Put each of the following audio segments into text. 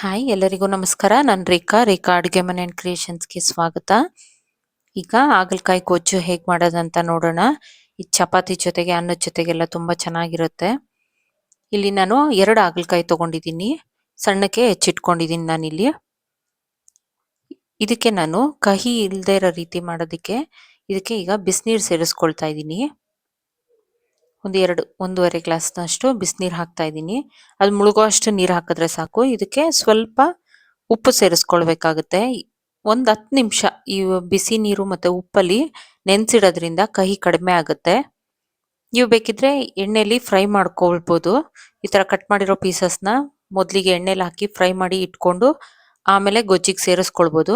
Hi ಎಲ್ಲರಿಗೂ ನಮಸ್ಕಾರ. ನಾನು ರೇಖಾ ರೇಖಾ ಅಡುಗೆ ಮನೆ ಅಂಡ್ ಕ್ರಿಯೇಷನ್ಸ್ಗೆ ಸ್ವಾಗತ. ಈಗ ಹಾಗಲಕಾಯಿ ಗೊಜ್ಜು ಹೇಗೆ ಮಾಡೋದಂತ ನೋಡೋಣ. ಈ ಚಪಾತಿ ಜೊತೆಗೆ ಅನ್ನದ ಜೊತೆಗೆಲ್ಲ ತುಂಬ ಚೆನ್ನಾಗಿರುತ್ತೆ. ಇಲ್ಲಿ ನಾನು ಎರಡು ಹಾಗಲಕಾಯಿ ತಗೊಂಡಿದ್ದೀನಿ. ಸಣ್ಣಕ್ಕೆ ಹೆಚ್ಚಿಟ್ಕೊಂಡಿದ್ದೀನಿ ನಾನಿಲ್ಲಿ. ಇದಕ್ಕೆ ನಾನು ಕಹಿ ಇಲ್ಲದೆ ಇರೋ ರೀತಿ ಮಾಡೋದಕ್ಕೆ, ಇದಕ್ಕೆ ಈಗ ಬಿಸಿನೀರು ಸೇರಿಸ್ಕೊಳ್ತಾ ಇದ್ದೀನಿ. ಒಂದು ಎರಡು, ಒಂದೂವರೆ ಗ್ಲಾಸ್ನಷ್ಟು ಬಿಸಿನೀರು ಹಾಕ್ತಾ ಇದ್ದೀನಿ. ಅದು ಮುಳುಗೋ ಅಷ್ಟು ನೀರು ಹಾಕಿದ್ರೆ ಸಾಕು. ಇದಕ್ಕೆ ಸ್ವಲ್ಪ ಉಪ್ಪು ಸೇರಿಸ್ಕೊಳ್ಬೇಕಾಗುತ್ತೆ. ಒಂದು ಹತ್ತು ನಿಮಿಷ ಈ ಬಿಸಿ ನೀರು ಮತ್ತು ಉಪ್ಪಲ್ಲಿ ನೆನೆಸಿಡೋದ್ರಿಂದ ಕಹಿ ಕಡಿಮೆ ಆಗುತ್ತೆ. ನೀವು ಬೇಕಿದ್ರೆ ಎಣ್ಣೆಲಿ ಫ್ರೈ ಮಾಡ್ಕೊಳ್ಬೋದು. ಈ ಥರ ಕಟ್ ಮಾಡಿರೋ ಪೀಸಸ್ನ ಮೊದಲಿಗೆ ಎಣ್ಣೆಲಿ ಹಾಕಿ ಫ್ರೈ ಮಾಡಿ ಇಟ್ಕೊಂಡು ಆಮೇಲೆ ಗೊಜ್ಜಿಗೆ ಸೇರಿಸ್ಕೊಳ್ಬೋದು.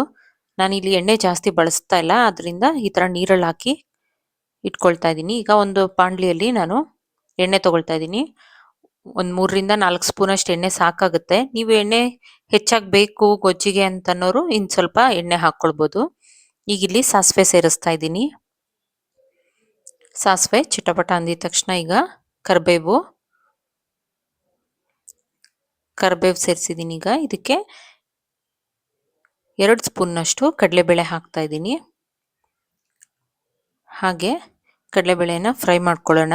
ನಾನಿಲ್ಲಿ ಎಣ್ಣೆ ಜಾಸ್ತಿ ಬಳಸ್ತಾ ಇಲ್ಲ. ಅದರಿಂದ ಈ ಥರ ನೀರಲ್ಲಿ ಹಾಕಿ ಇಟ್ಕೊಳ್ತಾ ಇದ್ದೀನಿ. ಈಗ ಒಂದು ಪಾಂಡ್ಲಿಯಲ್ಲಿ ನಾನು ಎಣ್ಣೆ ತಗೊಳ್ತಾ ಇದ್ದೀನಿ. ಒಂದು ಮೂರರಿಂದ ನಾಲ್ಕು ಸ್ಪೂನ್ ಅಷ್ಟು ಎಣ್ಣೆ ಸಾಕಾಗುತ್ತೆ. ನೀವು ಎಣ್ಣೆ ಹೆಚ್ಚಾಗಿ ಬೇಕು ಗೊಜ್ಜಿಗೆ ಅಂತನೋರು ಇನ್ನು ಸ್ವಲ್ಪ ಎಣ್ಣೆ ಹಾಕ್ಕೊಳ್ಬೋದು ಈಗ ಇಲ್ಲಿ ಸಾಸಿವೆ ಸೇರಿಸ್ತಾ ಇದ್ದೀನಿ. ಸಾಸಿವೆ ಚಿಟಪಟ ಅಂದಿದ ತಕ್ಷಣ ಈಗ ಕರಿಬೇವು ಕರಿಬೇವು ಸೇರಿಸಿದ್ದೀನಿ ಈಗ. ಇದಕ್ಕೆ ಎರಡು ಸ್ಪೂನ್ನಷ್ಟು ಕಡಲೆಬೇಳೆ ಹಾಕ್ತಾ ಇದ್ದೀನಿ. ಹಾಗೆ ಕಡಲೆಬೇಳೆನ ಫ್ರೈ ಮಾಡ್ಕೊಳ್ಳೋಣ.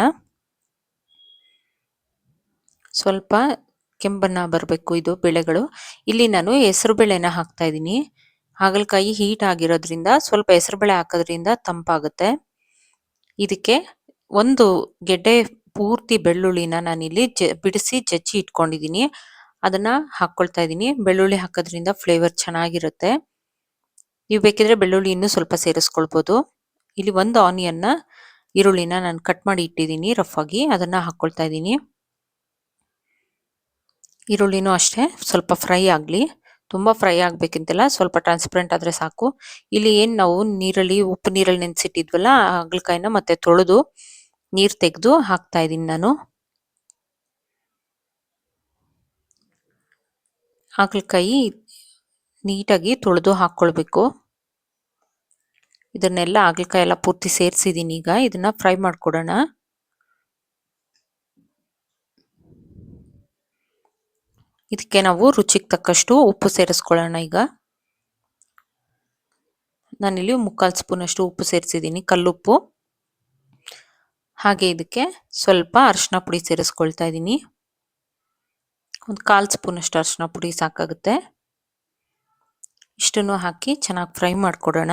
ಸ್ವಲ್ಪ ಕೆಂಪನ್ನ ಬರಬೇಕು ಇದು ಬೆಳೆಗಳು. ಇಲ್ಲಿ ನಾನು ಹೆಸರು ಬೇಳೆನ ಹಾಕ್ತಾ ಇದ್ದೀನಿ. ಹಾಗಲಕಾಯಿ ಹೀಟ್ ಆಗಿರೋದ್ರಿಂದ ಸ್ವಲ್ಪ ಹೆಸರುಬೇಳೆ ಹಾಕೋದ್ರಿಂದ ತಂಪಾಗುತ್ತೆ. ಇದಕ್ಕೆ ಒಂದು ಗೆಡ್ಡೆ ಪೂರ್ತಿ ಬೆಳ್ಳುಳ್ಳಿನ ನಾನಿಲ್ಲಿ ಜ, ಬಿಡಿಸಿ ಜಜ್ಜಿ ಇಟ್ಕೊಂಡಿದ್ದೀನಿ. ಅದನ್ನ ಹಾಕ್ಕೊಳ್ತಾ ಇದ್ದೀನಿ. ಬೆಳ್ಳುಳ್ಳಿ ಹಾಕೋದ್ರಿಂದ ಫ್ಲೇವರ್ ಚೆನ್ನಾಗಿರುತ್ತೆ. ನೀವು ಬೇಕಿದ್ರೆ ಬೆಳ್ಳುಳ್ಳಿ ಇನ್ನೂ ಸ್ವಲ್ಪ ಸೇರಿಸ್ಕೊಳ್ಬೋದು. ಇಲ್ಲಿ ಒಂದು ಆನಿಯನ್ನ ಈರುಳ್ಳಿನ ನಾನು ಕಟ್ ಮಾಡಿ ಇಟ್ಟಿದ್ದೀನಿ ರಫ್ ಆಗಿ, ಅದನ್ನ ಹಾಕ್ಕೊಳ್ತಾ ಇದ್ದೀನಿ. ಈರುಳ್ಳಿನೂ ಅಷ್ಟೇ, ಸ್ವಲ್ಪ ಫ್ರೈ ಆಗಲಿ. ತುಂಬ ಫ್ರೈ ಆಗಬೇಕಂತಿಲ್ಲ ಸ್ವಲ್ಪ ಟ್ರಾನ್ಸ್ಪರೆಂಟ್ ಆದರೆ ಸಾಕು. ಇಲ್ಲಿ ಏನು ನಾವು ನೀರಲ್ಲಿ, ಉಪ್ಪು ನೀರಲ್ಲಿ ನೆನೆಸಿಟ್ಟಿದ್ವಲ್ಲ ಹಾಗಲಕಾಯಿನ ಮತ್ತೆ ತೊಳೆದು ನೀರು ತೆಗೆದು ಹಾಕ್ತಾ ಇದ್ದೀನಿ ನಾನು. ಹಾಗಲಕಾಯಿ ನೀಟಾಗಿ ತೊಳೆದು ಹಾಕ್ಕೊಳ್ಬೇಕು ಇದನ್ನೆಲ್ಲ ಹಾಗಲಕಾಯಿ ಎಲ್ಲ ಪೂರ್ತಿ ಸೇರಿಸಿದ್ದೀನಿ ಈಗ. ಇದನ್ನ ಫ್ರೈ ಮಾಡಿಕೊಡೋಣ. ಇದಕ್ಕೆ ನಾವು ರುಚಿಗೆ ತಕ್ಕಷ್ಟು ಉಪ್ಪು ಸೇರಿಸ್ಕೊಳ್ಳೋಣ ಈಗ. ನಾನಿಲ್ಲಿ ಮುಕ್ಕಾಲು ಸ್ಪೂನ್ ಅಷ್ಟು ಉಪ್ಪು ಸೇರಿಸಿದ್ದೀನಿ ಕಲ್ಲುಪ್ಪು. ಹಾಗೆ ಇದಕ್ಕೆ ಸ್ವಲ್ಪ ಅರಿಶಿನ ಪುಡಿ ಸೇರಿಸ್ಕೊಳ್ತಾ ಇದ್ದೀನಿ ಒಂದು ಕಾಲು ಸ್ಪೂನ್ ಅಷ್ಟು ಅರಿಶಿನ ಪುಡಿ ಸಾಕಾಗುತ್ತೆ. ಇಷ್ಟನ್ನು ಹಾಕಿ ಚೆನ್ನಾಗಿ ಫ್ರೈ ಮಾಡಿಕೊಡೋಣ.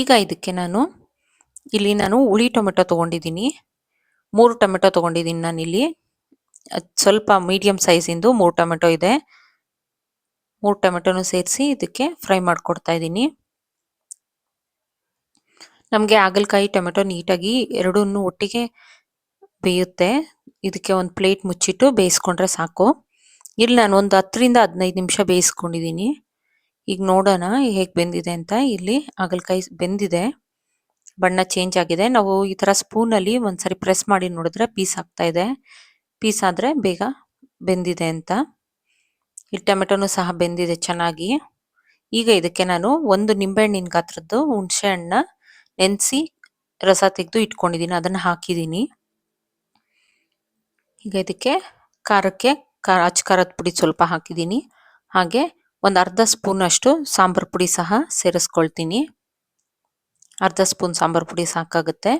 ಈಗ ಇದಕ್ಕೆ ನಾನು ಇಲ್ಲಿ ನಾನು ಹುಳಿ ಟೊಮೆಟೊ ತೊಗೊಂಡಿದ್ದೀನಿ. ಮೂರು ಟೊಮೆಟೊ ತೊಗೊಂಡಿದ್ದೀನಿ ನಾನಿಲ್ಲಿ ಸ್ವಲ್ಪ ಮೀಡಿಯಮ್ ಸೈಜಿಂದು ಮೂರು ಟೊಮೆಟೊ ಇದೆ. ಮೂರು ಟೊಮೆಟೊನು ಸೇರಿಸಿ ಇದಕ್ಕೆ ಫ್ರೈ ಮಾಡಿಕೊಡ್ತಾ ಇದ್ದೀನಿ. ನಮಗೆ ಹಾಗಲಕಾಯಿ ಟೊಮೆಟೊ ನೀಟಾಗಿ ಎರಡೂ ಒಟ್ಟಿಗೆ ಬೇಯುತ್ತೆ. ಇದಕ್ಕೆ ಒಂದು ಪ್ಲೇಟ್ ಮುಚ್ಚಿಟ್ಟು ಬೇಯಿಸ್ಕೊಂಡ್ರೆ ಸಾಕು. ಇಲ್ಲಿ ನಾನು ಒಂದು ಹತ್ತರಿಂದ ಹದಿನೈದು ನಿಮಿಷ ಬೇಯಿಸ್ಕೊಂಡಿದ್ದೀನಿ. ಈಗ ನೋಡೋಣ ಹೇಗೆ ಬೆಂದಿದೆ ಅಂತ. ಇಲ್ಲಿ ಹಾಗಲಕಾಯಿ ಬೆಂದಿದೆ, ಬಣ್ಣ ಚೇಂಜ್ ಆಗಿದೆ. ನಾವು ಈ ಥರ ಸ್ಪೂನಲ್ಲಿ ಒಂದ್ಸರಿ ಪ್ರೆಸ್ ಮಾಡಿ ನೋಡಿದ್ರೆ ಪೀಸ್ ಆಗ್ತಾ ಇದೆ. ಪೀಸ್ ಆದರೆ ಬೇಗ ಬೆಂದಿದೆ ಅಂತ. ಈ ಟೊಮೆಟೊನು ಸಹ ಬೆಂದಿದೆ ಚೆನ್ನಾಗಿ. ಈಗ ಇದಕ್ಕೆ ನಾನು ಒಂದು ನಿಂಬೆಹಣ್ಣಿನ ಗಾತ್ರದ್ದು ಹುಣಸೆ ಹಣ್ಣನ್ನ ನೆನೆಸಿ ರಸ ತೆಗೆದು ಇಟ್ಕೊಂಡಿದ್ದೀನಿ, ಅದನ್ನು ಹಾಕಿದ್ದೀನಿ. ಈಗ ಇದಕ್ಕೆ ಖಾರಕ್ಕೆ ಖಾರ ಅಚ್ಚ ಖಾರದ ಪುಡಿ ಸ್ವಲ್ಪ ಹಾಕಿದ್ದೀನಿ. ಹಾಗೆ ಒಂದು ಅರ್ಧ ಸ್ಪೂನ್ ಅಷ್ಟು ಸಾಂಬಾರು ಪುಡಿ ಸಹ ಸೇರಿಸ್ಕೊಳ್ತೀನಿ. ಅರ್ಧ ಸ್ಪೂನ್ ಸಾಂಬಾರು ಪುಡಿ ಸಾಕಾಗುತ್ತೆ.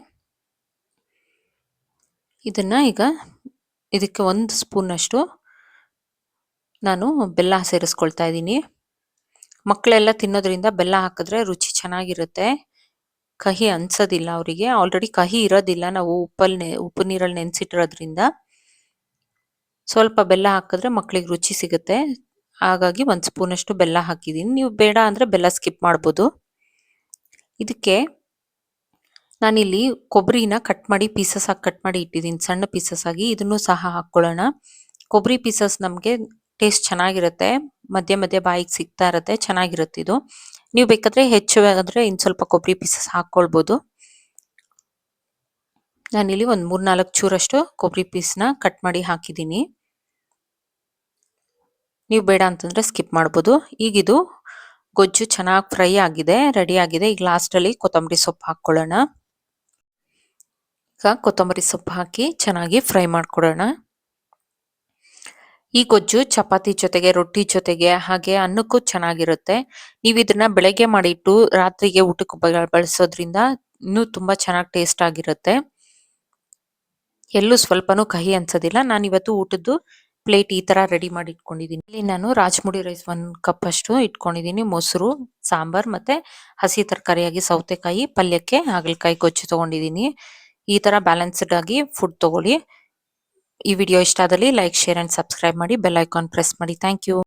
ಇದನ್ನು ಈಗ ಇದಕ್ಕೆ ಒಂದು ಸ್ಪೂನಷ್ಟು ನಾನು ಬೆಲ್ಲ ಸೇರಿಸ್ಕೊಳ್ತಾ ಇದ್ದೀನಿ. ಮಕ್ಕಳೆಲ್ಲ ತಿನ್ನೋದ್ರಿಂದ ಬೆಲ್ಲ ಹಾಕಿದ್ರೆ ರುಚಿ ಚೆನ್ನಾಗಿರುತ್ತೆ. ಕಹಿ ಅನ್ಸೋದಿಲ್ಲ ಅವರಿಗೆ. ಆಲ್ರೆಡಿ ಕಹಿ ಇರೋದಿಲ್ಲ. ನಾವು ಉಪ್ಪಲ್ಲಿ ಉಪ್ಪು ನೀರಲ್ಲಿ ನೆನೆಸಿಟ್ಟಿರೋದ್ರಿಂದ ಸ್ವಲ್ಪ ಬೆಲ್ಲ ಹಾಕಿದ್ರೆ ಮಕ್ಕಳಿಗೆ ರುಚಿ ಸಿಗುತ್ತೆ. ಹಾಗಾಗಿ ಒಂದು ಸ್ಪೂನಷ್ಟು ಬೆಲ್ಲ ಹಾಕಿದ್ದೀನಿ ನೀವು ಬೇಡ ಅಂದರೆ ಬೆಲ್ಲ ಸ್ಕಿಪ್ ಮಾಡ್ಬೋದು. ಇದಕ್ಕೆ ನಾನಿಲ್ಲಿ ಕೊಬ್ಬರಿನ ಕಟ್ ಮಾಡಿ ಪೀಸಸ್ ಆಗಿ ಕಟ್ ಮಾಡಿ ಇಟ್ಟಿದ್ದೀನಿ ಸಣ್ಣ ಪೀಸಸ್ ಆಗಿ ಇದನ್ನು ಸಹ ಹಾಕ್ಕೊಳ್ಳೋಣ ಕೊಬ್ಬರಿ ಪೀಸಸ್ ನಮಗೆ ಟೇಸ್ಟ್ ಚೆನ್ನಾಗಿರುತ್ತೆ. ಮಧ್ಯೆ ಮಧ್ಯೆ ಬಾಯಿಗೆ ಸಿಗ್ತಾ ಇರುತ್ತೆ. ಚೆನ್ನಾಗಿರುತ್ತೆ ಇದು. ನೀವು ಬೇಕಾದರೆ ಹೆಚ್ಚು ಆದರೆ ಇನ್ನು ಸ್ವಲ್ಪ ಕೊಬ್ಬರಿ ಪೀಸಸ್ ಹಾಕ್ಕೊಳ್ಬೋದು ನಾನಿಲ್ಲಿ ಒಂದು ಮೂರ್ನಾಲ್ಕು ಚೂರಷ್ಟು ಕೊಬ್ಬರಿ ಪೀಸ್ನ ಕಟ್ ಮಾಡಿ ಹಾಕಿದ್ದೀನಿ ನೀವು ಬೇಡ ಅಂತಂದ್ರೆ ಸ್ಕಿಪ್ ಮಾಡ್ಬೋದು. ಈಗಿದು ಗೊಜ್ಜು ಚೆನ್ನಾಗಿ ಫ್ರೈ ಆಗಿದೆ ರೆಡಿ ಆಗಿದೆ. ಈಗ ಲಾಸ್ಟಲ್ಲಿ ಕೊತ್ತಂಬರಿ ಸೊಪ್ಪು ಹಾಕ್ಕೊಳ್ಳೋಣ. ಈಗ ಕೊತ್ತಂಬರಿ ಸೊಪ್ಪು ಹಾಕಿ ಚೆನ್ನಾಗಿ ಫ್ರೈ ಮಾಡ್ಕೊಡೋಣ. ಈ ಗೊಜ್ಜು ಚಪಾತಿ ಜೊತೆಗೆ, ರೊಟ್ಟಿ ಜೊತೆಗೆ ಹಾಗೆ ಅನ್ನಕ್ಕೂ ಚೆನ್ನಾಗಿರುತ್ತೆ. ನೀವು ಇದನ್ನ ಬೆಳಗ್ಗೆ ಮಾಡಿಟ್ಟು ರಾತ್ರಿಗೆ ಊಟಕ್ಕೆ ಬಳಸೋದ್ರಿಂದ ಇನ್ನೂ ತುಂಬಾ ಚೆನ್ನಾಗಿ ಟೇಸ್ಟ್ ಆಗಿರುತ್ತೆ. ಎಲ್ಲೂ ಸ್ವಲ್ಪನೂ ಕಹಿ ಅನ್ಸೋದಿಲ್ಲ. ನಾನು ಇವತ್ತು ಊಟದ್ದು ಪ್ಲೇಟ್ ಈ ತರ ರೆಡಿ ಮಾಡಿ ಇಟ್ಕೊಂಡಿದ್ದೀನಿ ಇಲ್ಲಿ ನಾನು ರಾಜ್ಮುಡಿ ರೈಸ್ ಒಂದ್ ಕಪ್ ಅಷ್ಟು ಇಟ್ಕೊಂಡಿದ್ದೀನಿ ಮೊಸರು, ಸಾಂಬಾರ್ ಮತ್ತೆ ಹಸಿ ತರಕಾರಿಯಾಗಿ ಸೌತೆಕಾಯಿ, ಪಲ್ಯಕ್ಕೆ ಹಾಗಲಕಾಯಿ ಗೊಜ್ಜು ತಗೊಂಡಿದ್ದೀನಿ ಈ ತರ ಬ್ಯಾಲೆನ್ಸ್ಡ್ ಆಗಿ ಫುಡ್ ತಗೊಳ್ಳಿ. ಈ ವಿಡಿಯೋ ಇಷ್ಟ ಆದಲ್ಲಿ ಲೈಕ್ ಶೇರ್ ಅಂಡ್ ಸಬ್ಸ್ಕ್ರೈಬ್ ಮಾಡಿ ಬೆಲ್ ಐಕಾನ್ ಪ್ರೆಸ್ ಮಾಡಿ. Thank you